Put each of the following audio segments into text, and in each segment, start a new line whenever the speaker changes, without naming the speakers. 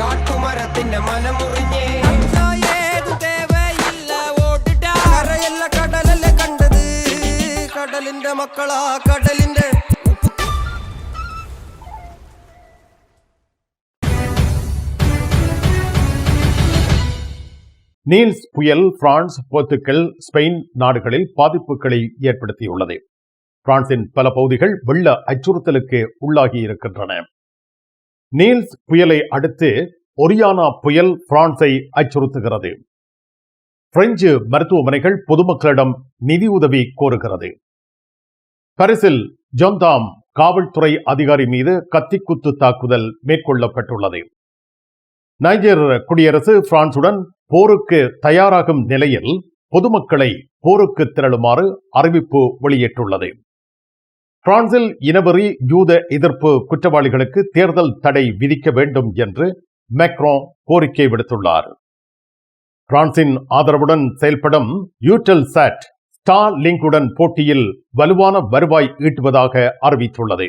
കാട്ടുമരത്തിന്റെ മനമുറിഞ്ഞേ
ഏതു തേവയില്ല ഓടിട്ടാ കരയല്ല കടലല്ല കണ്ടത് കടലിന്റെ മക്കളാ കടലിന്റെ
நீல்ஸ் புயல் பிரான்ஸ் போர்த்துக்கல் ஸ்பெயின் நாடுகளில் பாதிப்புகளை ஏற்படுத்தியுள்ளது பிரான்சின் பல பகுதிகள் வெள்ள அச்சுறுத்தலுக்கு உள்ளாகி இருக்கின்றன நீல்ஸ் புயலை அடுத்து ஒரியானா புயல் பிரான்சை அச்சுறுத்துகிறது. பிரெஞ்சு மருத்துவமனைகள் பொதுமக்களிடம் நிதியுதவி கோருகிறது. பரிசில் ஜொந்தாம் காவல்துறை அதிகாரி மீது கத்திக்குத்து தாக்குதல் மேற்கொள்ளப்பட்டுள்ளது. நைஜர் குடியரசு பிரான்சுடன் போருக்கு தயாராகும் நிலையில் பொதுமக்களை போருக்கு திரளுமாறு அறிவிப்பு வெளியிட்டுள்ளது. பிரான்சில் இனவெறி யூத எதிர்ப்பு குற்றவாளிகளுக்கு தேர்தல் தடை விதிக்க வேண்டும் என்று மேக்ரோ கோரிக்கை விடுத்துள்ளார். பிரான்சின் ஆதரவுடன் செயல்படும் யூட்டல் சாட் ஸ்டார் லிங்குடன் போட்டியில் வலுவான வருவாய் ஈட்டுவதாக அறிவித்துள்ளது.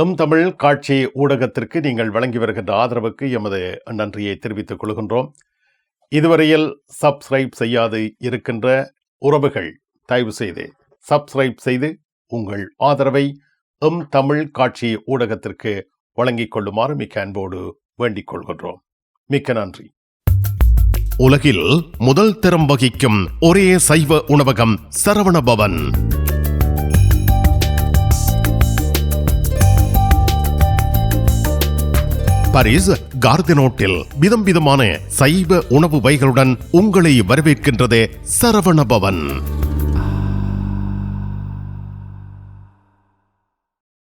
M Tamil காட்சி ஊடகத்திற்கு நீங்கள் வழங்கி வருகின்ற ஆதரவுக்கு எமது நன்றியை தெரிவித்துக் கொள்கின்றோம். இதுவரையில் சப்ஸ்கிரைப் செய்யாது இருக்கின்ற உறவுகள் தயவு செய்து சப்ஸ்கிரைப் செய்து உங்கள் ஆதரவை எம் தமிழ் காட்சி ஊடகத்திற்கு வழங்கிக் கொள்ளுமாறு மிக்க அன்போடு வேண்டிக் கொள்கின்றோம். மிக்க நன்றி.
உலகில் முதல் தரம் வகிக்கும் ஒரே சைவ உணவகம் சரவணபவன். பாரிஸ் கார்தினோட்டில் விதம் விதமான சைவ உணவு வகைகளுடன் உங்களை வரவேற்கின்றது சரவணபவன்.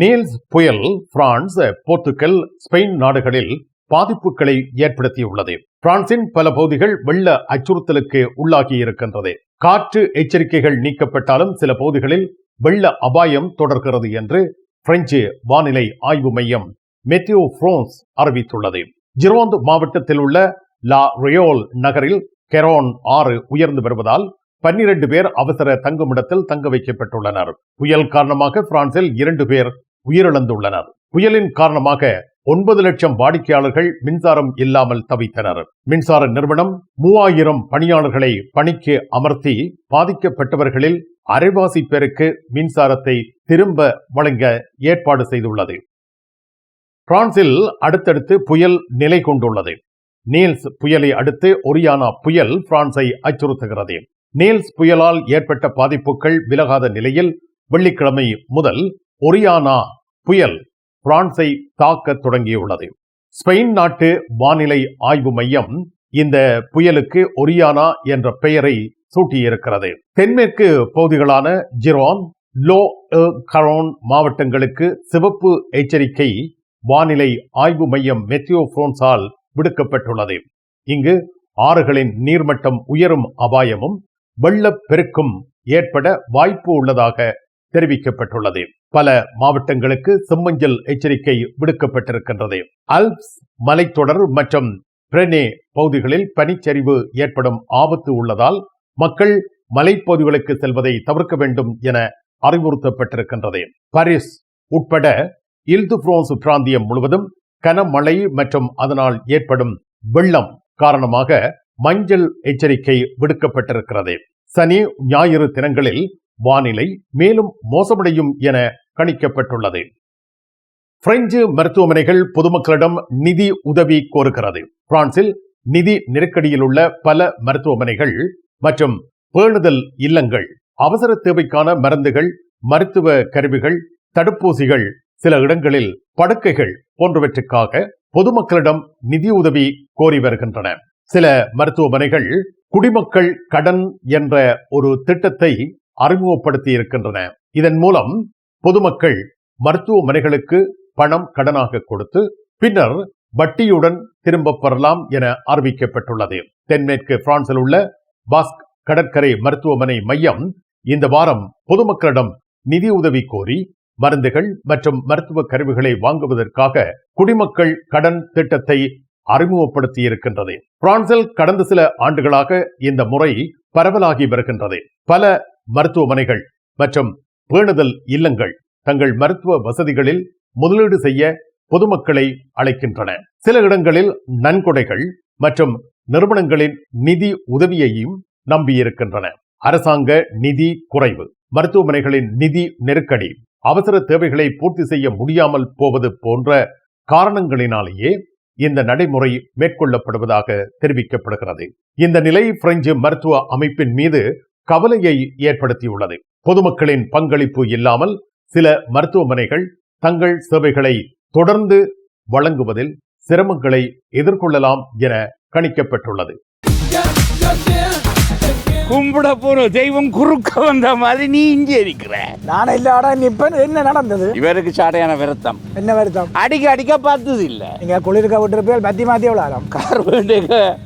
நீல்ஸ் புயல் பிரான்ஸ் போர்த்துக்கல் ஸ்பெயின் நாடுகளில் பாதிப்புகளை ஏற்படுத்தியுள்ளது. பிரான்சின் பல பகுதிகள் வெள்ள அச்சுறுத்தலுக்கு உள்ளாகி இருக்கின்றது. காற்று எச்சரிக்கைகள் நீக்கப்பட்டாலும் சில பகுதிகளில் வெள்ள அபாயம் தொடர்கிறது என்று பிரெஞ்சு வானிலை ஆய்வு மையம் மெத்தியோ பிரான்ஸ் அறிவித்துள்ளது. ஜிரோந்து மாவட்டத்தில் உள்ள லா ரியோல் நகரில் கெரோன் ஆறு உயர்ந்து வருவதால் பன்னிரண்டு பேர் அவசர தங்குமிடத்தில் தங்க வைக்கப்பட்டுள்ளனர். புயல் காரணமாக பிரான்சில் இரண்டு பேர் உயிரிழந்துள்ளனர். புயலின் காரணமாக ஒன்பது லட்சம் வாடிக்கையாளர்கள் மின்சாரம் இல்லாமல் தவித்தனர். மின்சார நிறுவனம் மூவாயிரம் பணியாளர்களை பணிக்கு அமர்த்தி பாதிக்கப்பட்டவர்களில் அரைவாசி பேருக்கு மின்சாரத்தை திரும்ப வழங்க ஏற்பாடு செய்துள்ளது. பிரான்சில் அடுத்தடுத்து புயல் நிலை கொண்டுள்ளது. நீல்ஸ் புயலை அடுத்து ஒரியானா புயல் பிரான்சை அச்சுறுத்துகிறது. நீல்ஸ் புயலால் ஏற்பட்ட பாதிப்புகள் விலகாத நிலையில் வெள்ளிக்கிழமை முதல் ஒரியானா புயல் பிரான்சை தாக்க தொடங்கியுள்ளது. ஸ்பெயின் நாட்டு வானிலை ஆய்வு மையம் இந்த புயலுக்கு ஒரியானா என்ற பெயரை சூட்டியிருக்கிறது. தென்மேற்கு பகுதிகளான ஜிரோன் லோ கரோன் மாவட்டங்களுக்கு சிவப்பு எச்சரிக்கை வானிலை ஆய்வு மையம் மெத்தியோ விடுக்கப்பட்டுள்ளது. இங்கு ஆறுகளின் நீர்மட்டம் உயரும் அபாயமும் வெள்ளப்பெருக்கும் ஏற்பட வாய்ப்பு உள்ளதாக தெரிவிக்கப்பட்டுள்ளது. பல மாவட்டங்களுக்கு செம்மஞ்சள் எச்சரிக்கை விடுக்கப்பட்டிருக்கின்றது. அல்ப்ஸ் மலைத்தொடர் மற்றும் பிரனே பகுதிகளில் பனிச்சரிவு ஏற்படும் ஆபத்து உள்ளதால் மக்கள் மலைப்பகுதிகளுக்கு செல்வதை தவிர்க்க வேண்டும் என அறிவுறுத்தப்பட்டிருக்கின்றது. பாரிஸ் உட்பட இல்து பிரான்ஸ் பிராந்தியம் முழுவதும் கனமழை மற்றும் அதனால் ஏற்படும் வெள்ளம் காரணமாக மஞ்சள் எச்சரிக்கை விடுக்கப்பட்டிருக்கிறது. சனி ஞாயிறு தினங்களில் வானிலை மேலும் மோசமடையும் என கணிக்கப்பட்டுள்ளது. பிரெஞ்சு மருத்துவமனைகள் பொதுமக்களிடம் நிதி உதவி கோருகிறது. பிரான்சில் நிதி நெருக்கடியில் உள்ள பல மருத்துவமனைகள் மற்றும் பேணுதல் இல்லங்கள் அவசர தேவைக்கான மருந்துகள் மருத்துவ கருவிகள் தடுப்பூசிகள் சில இடங்களில் படுக்கைகள் போன்றவற்றுக்காக பொதுமக்களிடம் நிதியுதவி கோரி வருகின்றன. சில மருத்துவமனைகள் குடிமக்கள் கடன் என்ற ஒரு திட்டத்தை அறிமுகப்படுத்தி இருக்கின்றன இதன் மூலம் பொதுமக்கள் மருத்துவமனைகளுக்கு பணம் கடனாக கொடுத்து பின்னர் வட்டியுடன் திரும்ப பெறலாம் என அறிவிக்கப்பட்டுள்ளது. தென்மேற்கு பிரான்சில் உள்ள பாஸ்க் கடற்கரை மருத்துவமனை மையம் இந்த வாரம் பொதுமக்களிடம் நிதியுதவி கோரி மருந்துகள் மற்றும் மருத்துவ கருவிகளை வாங்குவதற்காக குடிமக்கள் கடன் திட்டத்தை அறிமுகப்படுத்தி இருக்கின்றது பிரான்சில் கடந்த சில ஆண்டுகளாக இந்த முறை பரவலாகி வருகின்றது. பல மருத்துவமனைகள் மற்றும் பேணுதல் இல்லங்கள் தங்கள் மருத்துவ வசதிகளில் முதலீடு செய்ய பொதுமக்களை அழைக்கின்றன. சில இடங்களில் நன்கொடைகள் மற்றும் நிறுவனங்களின் நிதி உதவியையும் நம்பியிருக்கின்றன. அரசாங்க நிதி குறைவு மருத்துவமனைகளின் நிதி நெருக்கடி அவசர தேவைகளை பூர்த்தி செய்ய முடியாமல் போவது போன்ற காரணங்களினாலேயே இந்த நடைமுறை மேற்கொள்ளப்படுவதாக தெரிவிக்கப்படுகிறது. இந்த நிலை பிரெஞ்சு மருத்துவ அமைப்பின் மீது கவலையை ஏற்படுத்தியுள்ளது. பொதுமக்களின் பங்களிப்பு இல்லாமல் சில மருத்துவமனைகள் தங்கள் சேவைகளை தொடர்ந்து வழங்குவதில் சிரமங்களை எதிர்கொள்ளலாம் என கணிக்கப்பட்டுள்ளது.
கும்பிட போற தெய்வம் குறுக்க வந்த மாதிரி நீ இங்கே இருக்கிற.
நான் இல்லாட நிப்பேன் என்ன நடந்தது?
இவருக்கு சாடையான விரத்தம்.
என்ன வருத்தம்?
அடிக்க அடிக்க பார்த்தது இல்ல.
நீங்க குளிர்க்க விட்டுருப்பேன் மத்தி மாத்தி விளாடும்
கார் வேண்டுக.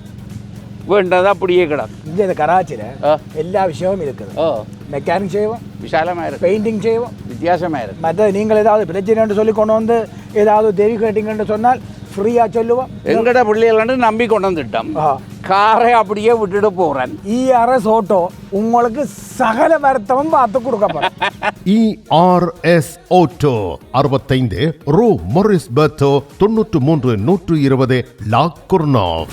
வேண்டது அப்படியே கிடக்கும்
இங்க இந்த கராச்சியில
ஆ.
எல்லா விஷயமும் இருக்குது
ஓ
மெக்கானிக் செய்வோம்
விசாலமா இருக்கு
பெயிண்டிங் செய்வோம்
வித்தியாசமா இருக்கு
மற்ற நீங்கள் ஏதாவது பிரச்சனைன்னு சொல்லி கொண்டு வந்து ஏதாவது தேவி கேட்டீங்கன்னு சொன்னால் ஃப்ரீயா சொல்லுவோம்
எங்கட பிள்ளைகள் நம்பி கொண்டு வந்துட்டோம். காரை அப்படியே விட்டுட்டு போறேன்
இஆர்எஸ் ஓட்டோ உங்களுக்கு சகல வருத்தமும் பார்த்து கொடுக்கப்படும்
இஆர்எஸ் ஓட்டோ அறுபத்தைந்து ரூ மொரிஸ் பெர்த்தோ தொன்னூற்று மூன்று நூற்று இருபது லா குர்னாவ்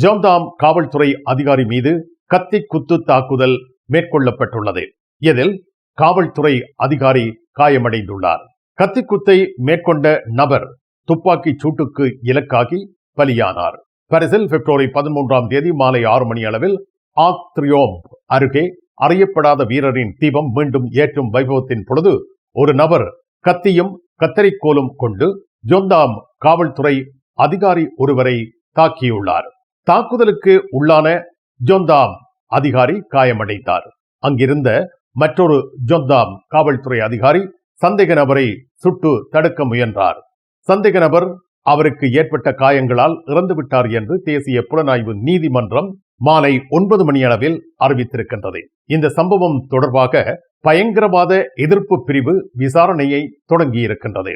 ஜோம்தாம் காவல்துறை அதிகாரி மீது கத்தி குத்து தாக்குதல் மேற்கொள்ளப்பட்டுள்ளது. இதில் காவல்துறை அதிகாரி காயமடைந்துள்ளார். கத்திக்குத்தை மேற்கொண்ட நபர் துப்பாக்கி சூட்டுக்கு இலக்காகி பலியானார். பரிசில் பிப்ரவரி பதிமூன்றாம் தேதி மாலை ஆறு மணி அளவில் ஆக் அருகே அறியப்படாத வீரரின் தீபம் மீண்டும் ஏற்றும் வைபவத்தின் பொழுது ஒரு நபர் கத்தியும் கத்தரிக்கோலும் கொண்டு ஜொந்தாம் காவல்துறை அதிகாரி ஒருவரை தாக்கியுள்ளார். தாக்குதலுக்கு உள்ளான ஜொந்தாம் அதிகாரி காயமடைந்தார். அங்கிருந்த மற்றொரு ஜொந்தாம் காவல்துறை அதிகாரி சந்தேக நபரை சுட்டு தடுக்க முயன்றார். சந்தேக நபர் அவருக்கு ஏற்பட்ட காயங்களால் இறந்துவிட்டார் என்று தேசிய புலனாய்வு நீதிமன்றம் மாலை ஒன்பது மணி அளவில் அறிவித்திருக்கின்றது. இந்த சம்பவம் தொடர்பாக பயங்கரவாத எதிர்ப்பு பிரிவு விசாரணையை தொடங்கியிருக்கின்றது.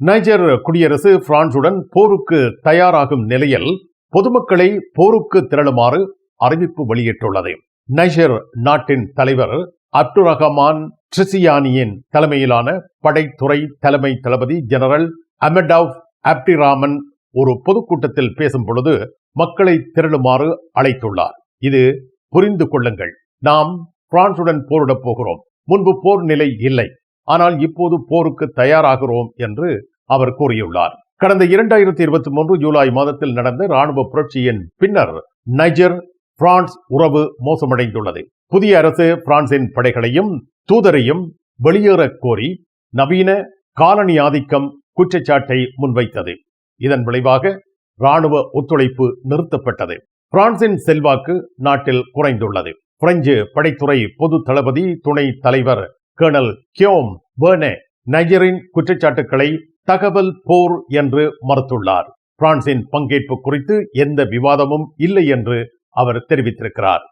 நைஜர் குடியரசு பிரான்சுடன் போருக்கு தயாராகும் நிலையில் பொதுமக்களை போருக்கு திரளுமாறு அறிவிப்பு வெளியிட்டுள்ளது. நைஜர் நாட்டின் தலைவர் அப்துல் ரஹமான் ட்ரிசியானியின் தலைமையிலான படைத்துறை தலைமை தளபதி ஜெனரல் அமெடாவ் அப்டிராமன் ஒரு பொதுக்கூட்டத்தில் பேசும் பொழுது மக்களை திரளுமாறு அழைத்துள்ளார். இது புரிந்து கொள்ளுங்கள். நாம் பிரான்சுடன் போரிடப் போகிறோம். முன்பு போர் நிலை இல்லை. ஆனால் இப்போது போருக்கு தயாராகிறோம் என்று அவர் கூறியுள்ளார். கடந்த இரண்டாயிரத்தி இருபத்தி மூன்று ஜூலை மாதத்தில் நடந்த ராணுவ புரட்சியின் பின்னர் நைஜர் பிரான்ஸ் உறவு மோசமடைந்துள்ளது. புதிய அரசு பிரான்சின் படைகளையும் தூதரையும் வெளியேறக் கோரி நவீன காலனி ஆதிக்கம் குற்றச்சாட்டை முன்வைத்தது. இதன் விளைவாக ராணுவ ஒத்துழைப்பு நிறுத்தப்பட்டது. பிரான்சின் செல்வாக்கு நாட்டில் குறைந்துள்ளது. பிரெஞ்சு படைத்துறை பொது தளபதி துணை தலைவர் கேர்னல் கியோம் பேர்னே நைஜரின் குற்றச்சாட்டுக்களை தகவல் போர் என்று மறுத்துள்ளார். பிரான்சின் பங்கேற்பு குறித்து எந்த விவாதமும் இல்லை என்று அவர் தெரிவித்திருக்கிறார்.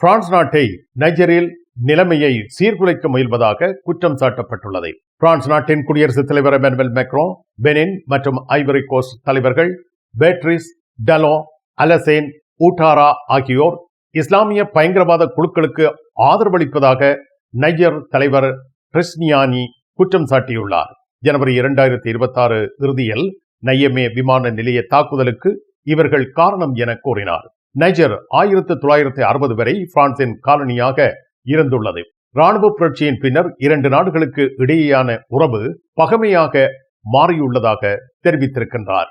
பிரான்ஸ் நாட்டை நைஜரில் நிலைமையை சீர்குலைக்க முயல்வதாக குற்றம் சாட்டப்பட்டுள்ளது. பிரான்ஸ் நாட்டின் குடியரசுத் தலைவர் எமனுவல் மெக்ரோ பெனின் மற்றும் ஐவரி கோஸ்ட் தலைவர்கள் பேட்ரிஸ் டலோ அலசேன் ஊட்டாரா ஆகியோர் இஸ்லாமிய பயங்கரவாத குழுக்களுக்கு ஆதரவளிப்பதாக நைஜர் தலைவர் கிறிஸ்னியானி குற்றம் சாட்டியுள்ளார். ஜனவரி இரண்டாயிரத்தி இருபத்தி ஆறு இறுதியில் நையமே விமான நிலைய தாக்குதலுக்கு இவர்கள் காரணம் என கூறினார். நைஜர் ஆயிரத்து தொள்ளாயிரத்தி அறுபது வரை பிரான்சின் காலனியாக இருந்துள்ளது. ராணுவ புரட்சியின் பின்னர் இரண்டு நாடுகளுக்கு இடையேயான உறவு பகமையாக மாறியுள்ளதாக தெரிவித்திருக்கின்றார்.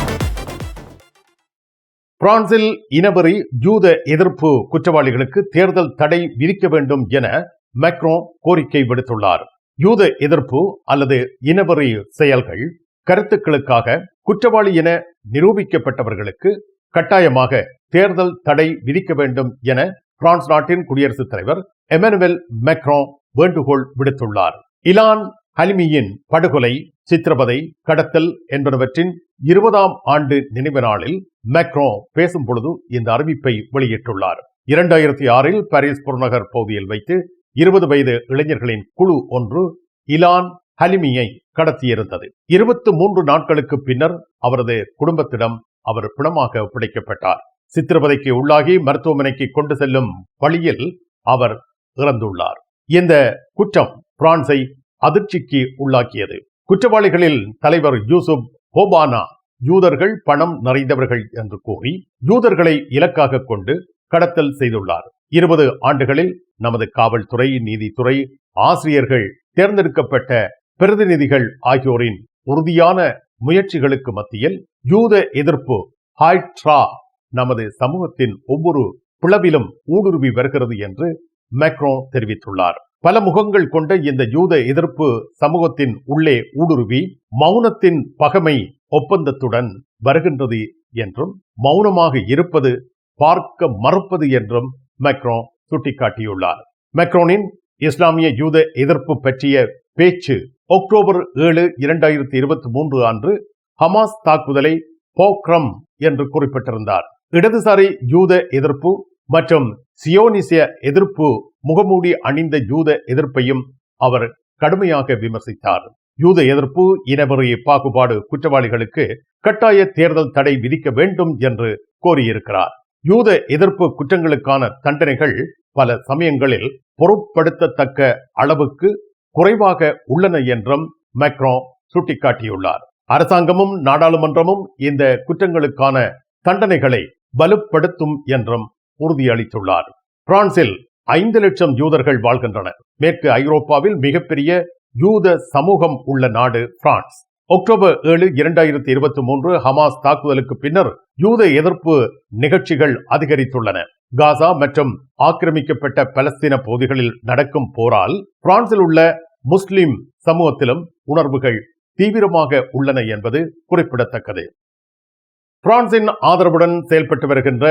பிரான்சில் இனவெறி யூத எதிர்ப்பு குற்றவாளிகளுக்கு தேர்தல் தடை விதிக்க வேண்டும் என மேக்ரோ கோரிக்கை விடுத்துள்ளார். யூத எதிர்ப்பு அல்லது இனவெறி செயல்கள் கருத்துக்களுக்காக குற்றவாளி என நிரூபிக்கப்பட்டவர்களுக்கு கட்டாயமாக தேர்தல் தடை விதிக்க வேண்டும் என பிரான்ஸ் நாட்டின் குடியரசுத் தலைவர் எமனுவல் மேக்ரோ வேண்டுகோள் விடுத்துள்ளார். இலான் ஹலிமியின் படுகொலை சித்திரவதை கடத்தல் என்பனவற்றின் இருபதாம் ஆண்டு நினைவு நாளில் மேக்ரோ பேசும் பொழுது இந்த அறிவிப்பை வெளியிட்டுள்ளார். இரண்டாயிரத்தி ஆறில் பாரிஸ் புறநகர் பகுதியில் வைத்து இருபது வயது இளைஞர்களின் குழு ஒன்று இலான் ஹலிமியை கடத்தியிருந்தது. இருபத்தி மூன்று நாட்களுக்கு பின்னர் அவரது குடும்பத்திடம் அவர் பிணமாக ஒப்படைக்கப்பட்டார் சித்திரவதைக்கு உள்ளாகி மருத்துவமனைக்கு கொண்டு செல்லும் வழியில் அவர் இறந்துள்ளார். இந்த குற்றம் பிரான்சை அதிர்ச்சிக்கு உள்ளாக்கியது. குற்றவாளிகளில் தலைவர் யூசுப் ஹோபானா யூதர்கள் பணம் நிறைந்தவர்கள் என்று கூறி யூதர்களை இலக்காக கொண்டு கடத்தல் செய்துள்ளார். இருபது ஆண்டுகளில் நமது காவல்துறை நீதித்துறை ஆசிரியர்கள் தேர்ந்தெடுக்கப்பட்ட பிரதிநிதிகள் ஆகியோரின் உறுதியான முயற்சிகளுக்கு மத்தியில் யூத எதிர்ப்பு ஹாய்ட்ரா நமது சமூகத்தின் ஒவ்வொரு பிளவிலும் ஊடுருவி வருகிறது என்று மேக்ரோ தெரிவித்துள்ளார். பல முகங்கள் கொண்ட இந்த யூத எதிர்ப்பு சமூகத்தின் உள்ளே ஊடுருவி மௌனத்தின் பகமை ஒப்பந்தத்துடன் வருகின்றது என்றும் மௌனமாக இருப்பது பார்க்க மறுப்பது என்றும் மெக்ரோ சுட்டிக்காட்டியுள்ளார். மெக்ரோனின் இஸ்லாமிய யூத எதிர்ப்பு பற்றிய பேச்சு அக்டோபர் ஏழு இரண்டாயிரத்தி இருபத்தி மூன்று அன்று ஹமாஸ் தாக்குதலை போக்ரம் என்று குறிப்பிட்டிருந்தார். இடதுசாரி யூத எதிர்ப்பு மற்றும் சியோனிசிய எதிர்ப்பு முகமூடி அணிந்த யூத எதிர்ப்பையும் அவர் கடுமையாக விமர்சித்தார். யூத எதிர்ப்பு இனவெறி பாகுபாடு குற்றவாளிகளுக்கு கட்டாய தேர்தல் தடை விதிக்க வேண்டும் என்று கோரியிருக்கிறார். யூத எதிர்ப்பு குற்றங்களுக்கான தண்டனைகள் பல சமயங்களில் பொருட்படுத்தத்தக்க அளவுக்கு குறைவாக உள்ளன என்றும் மெக்ரோ சுட்டிக்காட்டியுள்ளார். அரசாங்கமும் நாடாளுமன்றமும் இந்த குற்றங்களுக்கான தண்டனைகளை வலுப்படுத்தும் என்றும் உறுதியளித்துள்ளார். பிரான்சில் ஐந்து லட்சம் யூதர்கள் வாழ்கின்றனர். மேற்கு ஐரோப்பாவில் மிகப்பெரிய யூத சமூகம் உள்ள நாடு பிரான்ஸ். அக்டோபர் ஏழு இரண்டாயிரத்தி இருபத்தி மூன்று ஹமாஸ் தாக்குதலுக்கு பின்னர் யூத எதிர்ப்பு நிகழ்ச்சிகள் அதிகரித்துள்ளன. காசா மற்றும் ஆக்கிரமிக்கப்பட்ட பலஸ்தீன பகுதிகளில் நடக்கும் போரால் பிரான்சில் உள்ள முஸ்லிம் சமூகத்திலும் உணர்வுகள் தீவிரமாக உள்ளன என்பது குறிப்பிடத்தக்கது. பிரான்சின் ஆதரவுடன் செயல்பட்டு வருகின்ற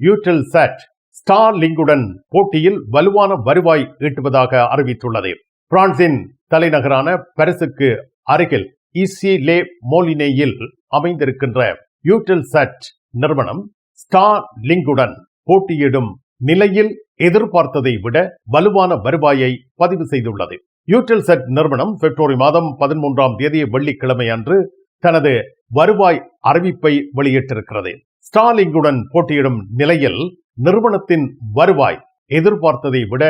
யூட்டெல் சாட் ஸ்டார் லிங்குடன் போட்டியில் வலுவான வருவாய் ஈட்டுவதாக அறிவித்துள்ளது. பிரான்சின் தலைநகரான பரிசுக்கு அருகில் இசி லே மோலினேயில் அமைந்திருக்கின்ற யூட்டெல் சாட் நிறுவனம் ஸ்டார் லிங்குடன் போட்டியிடும் நிலையில் எதிர்பார்த்ததை விட வலுவான வருவாயை பதிவு செய்துள்ளது. யூட்டெல் செட் நிறுவனம் பிப்ரவரி மாதம் பதிமூன்றாம் தேதி வெள்ளிக்கிழமை அன்று தனது வருவாய் அறிவிப்பை வெளியிட்டிருக்கிறது. ஸ்டாலிங்குடன் போட்டியிடும் நிலையில் நிறுவனத்தின் வருவாய் எதிர்பார்த்ததை விட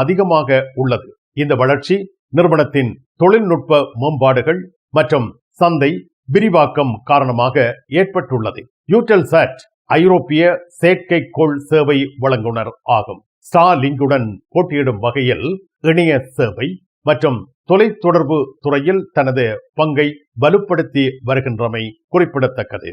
அதிகமாக உள்ளது. இந்த வளர்ச்சி நிறுவனத்தின் தொழில்நுட்ப மேம்பாடுகள் மற்றும் சந்தை விரிவாக்கம் காரணமாக ஏற்பட்டுள்ளது. யூட்டெல் சாட் ஐரோப்பிய செயற்கைக்கோள் சேவை வழங்குனர் ஆகும். ஸ்டாலிங்குடன் போட்டியிடும் வகையில் இணைய சேவை மற்றும் தொலைத்தொடர்பு துறையில் தனது பங்கை வலுப்படுத்தி வருகின்றமை குறிப்பிடத்தக்கது.